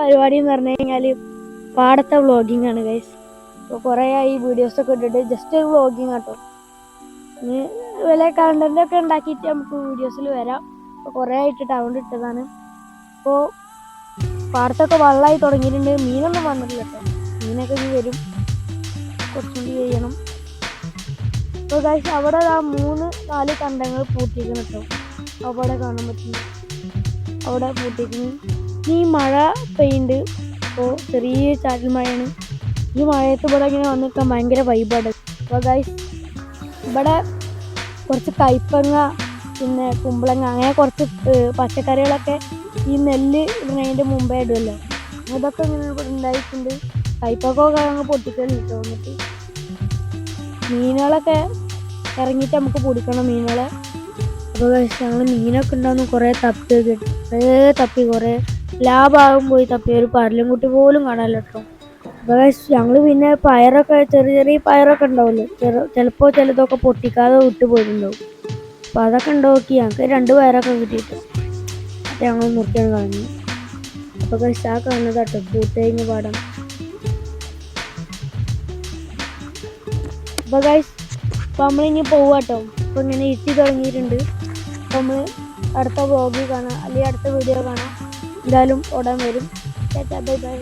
പരിപാടി എന്ന് പറഞ്ഞു കഴിഞ്ഞാൽ പാടത്തെ വ്ളോഗിങ് ആണ് ഗൈസ് അപ്പോൾ കുറേ ആയി വീഡിയോസൊക്കെ ഇട്ടിട്ട് ജസ്റ്റ് ഒരു വ്ളോഗിങ് കേട്ടോ ഇനി കണ്ടന്റ് ഒക്കെ ഉണ്ടാക്കിയിട്ട് നമുക്ക് വീഡിയോസിൽ വരാം. അപ്പോൾ കുറേ ആയിട്ട് ടൗൺ ഇട്ടതാണ്. അപ്പോൾ പാടത്തൊക്കെ വള്ളായി തുടങ്ങിയിട്ടുണ്ട്. മീനൊന്നും വന്നിട്ടില്ല കേട്ടോ മീനൊക്കെ ഇനി വരും. കുറച്ചുകൂടി ചെയ്യണം. അപ്പോൾ ഗൈസ് അവിടെ ആ മൂന്ന് നാല് കണ്ടങ്ങൾ പൂട്ടിക്കണം കേട്ടോ അവിടെ കാണാൻ പറ്റുന്നു. അവിടെ പൂട്ടിക്കുന്നു ഇനി മഴ പെയ്യുന്നുണ്ട്. അപ്പോൾ ചെറിയ ചാറ്റൽ മഴയാണ്. ഈ മഴയത്ത് ഇവിടെ ഇങ്ങനെ വന്നിട്ട് ഭയങ്കര വൈബാണ് അപ്പോൾ ഗൈസ് ഇവിടെ കുറച്ച് കയ്പങ്ങ പിന്നെ കുമ്പളങ്ങ അങ്ങനെ കുറച്ച് പച്ചക്കറികളൊക്കെ ഈ നെല്ല് ഇടുന്നതിന്റെ മുമ്പേ ഇടുമല്ലോ അതൊക്കെ ഇങ്ങനെ ഉണ്ടായിട്ടുണ്ട്. കയ്പൊക്കെ അങ്ങ് പൊട്ടിക്കലിട്ട് വന്നിട്ട് മീനുകളൊക്കെ ഇറങ്ങിയിട്ട് നമുക്ക് പൊടിക്കണം മീനുകളെ. അപ്പോൾ ഞങ്ങൾ മീനൊക്കെ ഉണ്ടാകുന്നു കുറേ തപ്പി കുറേ തപ്പി കുറേ ഭാഗം പോയി തപ്പി ഒരു പരലും കുട്ടി. പോലും കാണാമല്ലോ കേട്ടോ അപ്പോൾ ഞങ്ങൾ പിന്നെ പയറൊക്കെ ചെറിയ ചെറിയ പയറൊക്കെ ഉണ്ടാവുമല്ലോ. ചെറു ചിലപ്പോൾ ചിലതൊക്കെ പൊട്ടിക്കാതെ വിട്ടുപോയിട്ടുണ്ടാവും അപ്പോൾ അതൊക്കെ ഉണ്ടാക്കി ഞങ്ങൾക്ക് രണ്ട് പയറൊക്കെ കിട്ടിയിട്ട് ഞങ്ങൾ മുറിക്കാൻ കളഞ്ഞു. അപ്പോൾ കഴിച്ച് ആ കാണുന്നത് കേട്ടോ പൂട്ടേങ്ങ് പാടം അപ്പോൾ കഴിച്ച് അപ്പോൾ നമ്മളിനി പോവാട്ടോ അപ്പോൾ ഇങ്ങനെ ഇട്ടി തുടങ്ങിയിട്ടുണ്ട്. അപ്പോൾ നമ്മൾ അടുത്ത ബ്ലോഗിൽ കാണാം അല്ലെങ്കിൽ അടുത്ത വീഡിയോ കാണാം. എന്തായാലും ഉടൻ വരും. Bye bye